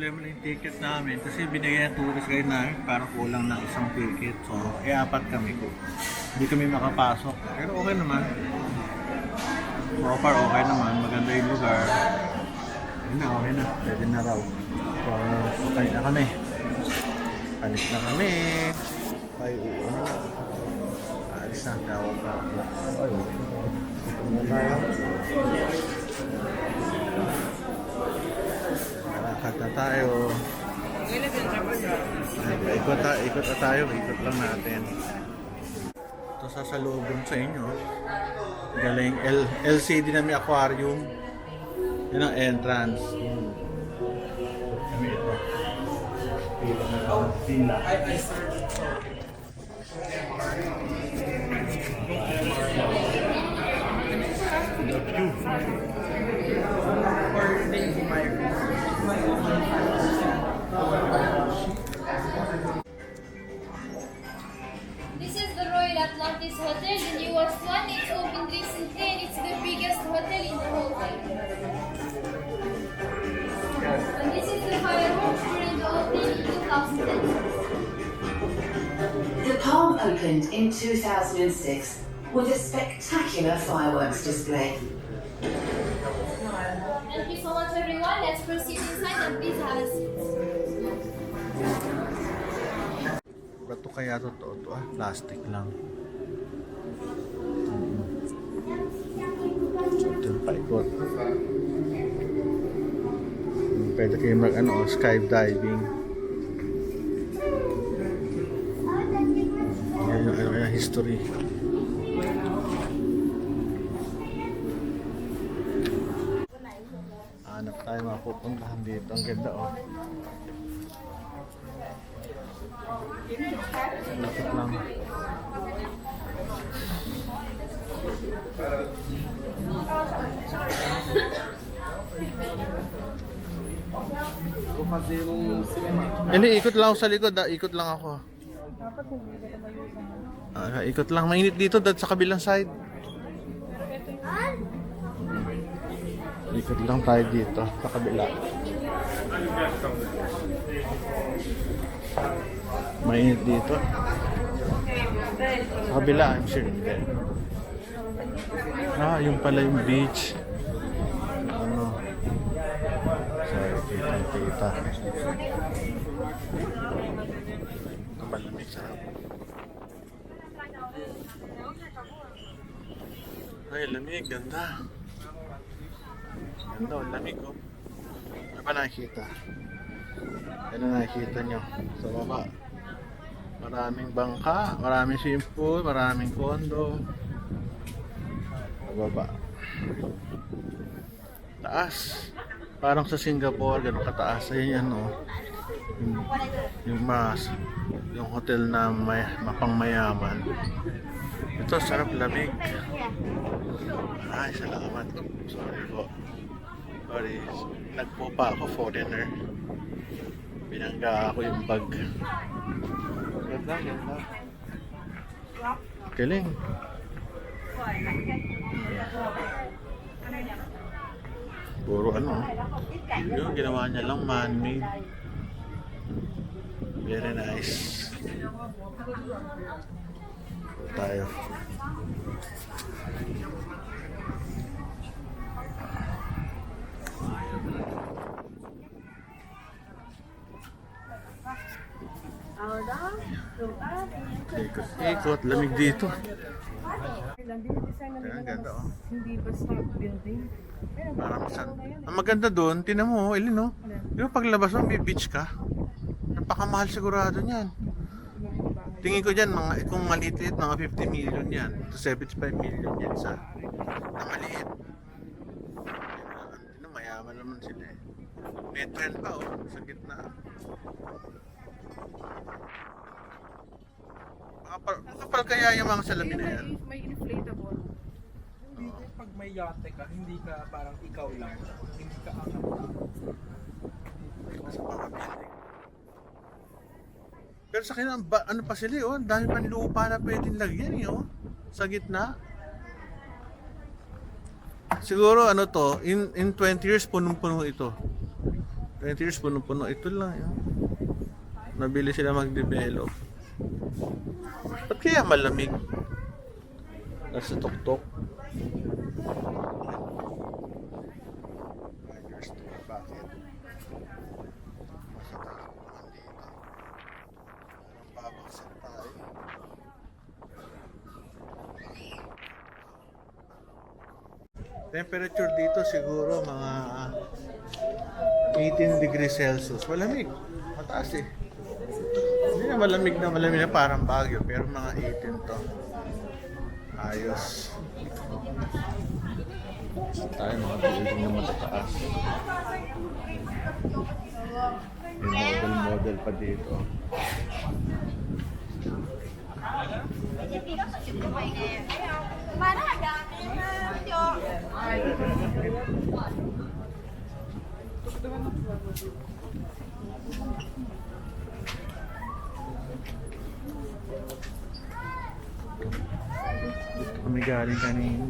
problema na yung ticket namin kasi binigyan ng tourist guide namin para kulang ng isang ticket. So, eh apat kami ko. Hindi kami makapasok. Pero okay naman. So far, okay naman. Maganda yung lugar. Yun na, okay na. Pwede na raw. So, okay na kami. Panis na kami. Ay, na. Alis na. Tawag pa. Ay, ito na tayo. Lakad tayo. Ay, Ikot, ta ikot tayo. Ikot lang natin. Ito sasalubong sa inyo. Galing L LCD na may aquarium. Yan ang entrance. Ito. Pila na Atlantis Hotel, the newest one. It's opened recently and it's the biggest hotel in the whole world. And this is the fireworks during the opening in 2010. The Palm opened in 2006 with a spectacular fireworks display. Thank you so much everyone. Let's proceed inside and please have a seat. Bato kaya totoo to ah? Plastic lang. Ito paikot. Pwede kayo mag ano, skydiving. Yan yung ano, yung history. Hanap tayo mapupuntahan dito. Ang ganda oh. Lapit lang. Hindi, ikot lang ako sa likod. ah. Ikot lang ako. Ah, ikot lang. Mainit dito dahil sa kabilang side. Ikot lang tayo dito sa kabila. Mainit dito. Sa kabila, I'm sure hindi. Ah, yung pala yung beach. Ano? Sorry, kita, kita. Malamig sarap. Ay, lamig, ganda. Ganda, oh, lamig oh. Ano ba nakikita? Ano nakikita nyo? Sa baba. Maraming bangka, maraming swimming pool, maraming kondo. Sa baba. Taas. Parang sa Singapore, ganun kataas. Ayun yan, oh. Yung, yung mas, yung hotel na may, mapang mayaman. Ito, sarap lamig. Ay, salamat. Sorry po. Sorry. Nagpo pa ako, foreigner. Binangga ako yung bag. Ganda, ganda. Galing. Puro ano. Yung ginawa niya lang man-made. Very nice. Tayo. Ikot, ikot. Lamig dito. Ang ganda, oh. hindi basta building. Parang na yan eh. Ang maganda doon, tinan mo, oh, Elin, no? Di ba paglabas mo, may beach ka? Napakamahal sigurado niyan. Tingin ko dyan, mga, kung maliit mga 50 million yan. To 75 million yan sa na maliit. Ano, mayaman naman sila eh. May trend pa oh, sa gitna. Makapal, makapal kaya yung mga salamin na yan. May, may inflatable. Hindi pag may yate ka, hindi ka parang ikaw lang. Hindi ka ang. Pero sa akin, ang ba- ano pa sila, oh, dahil pa lupa na pwedeng lagyan, eh, oh, sa gitna. Siguro, ano to, in, in 20 years, punong-puno ito. 20 years, puno-puno. Ito lang yun. Nabili sila mag-develop. Kaya malamig? Nasa tuktok. Temperature dito siguro mga 18 degrees Celsius. Malamig. Mataas eh. Hindi na malamig na malamig na parang Baguio pero mga 18 to. Ayos. Tayo mga building na matataas. May model-model pa dito. Dito kami galing kanina.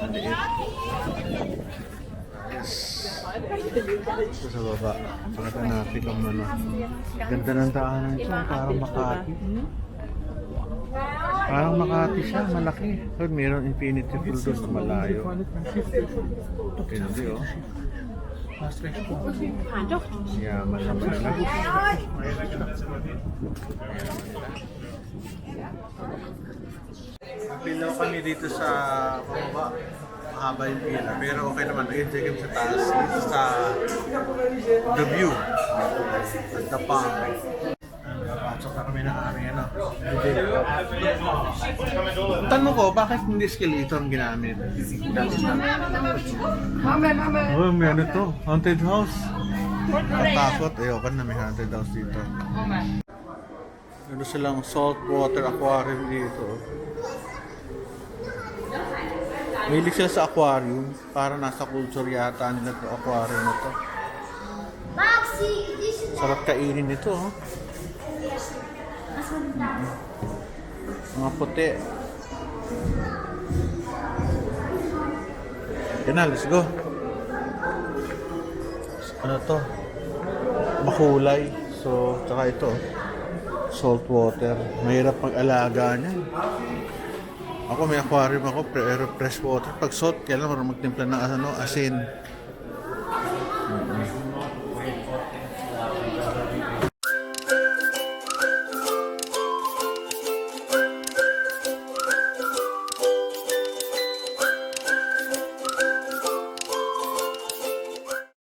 Ang liit. Yes. Ito sa baba. Pakita natin kung ano. Ganda ng daanan ito. Parang Makati. Parang Makati siya. Malaki. So, mayroon infinity pool doon malayo. Hindi oh. Yaman naman na. Pilaw kami dito sa baba. Mahaba yung pila. Pero okay naman. Nag-enjoy kami sa taas. Dito sa the view. At the palm. Pasok na kami ng aming ano. Tanong ko, bakit hindi escalator ang ginamit? Oh, may ano to? Haunted house. Natakot. Ayoko na may haunted house dito. Ano silang saltwater aquarium dito. Mahilig sila sa aquarium. Para nasa culture yata nila to aquarium na to. Sarap kainin nito. Oh. Mga puti. Yan na, let's go. Ano to? Makulay. So, tsaka ito. Salt water. Mahirap mag-alaga niyan. Ako may aquarium ako, pero fresh water. Pag salt, kailangan marunong magtimpla ng ano, asin.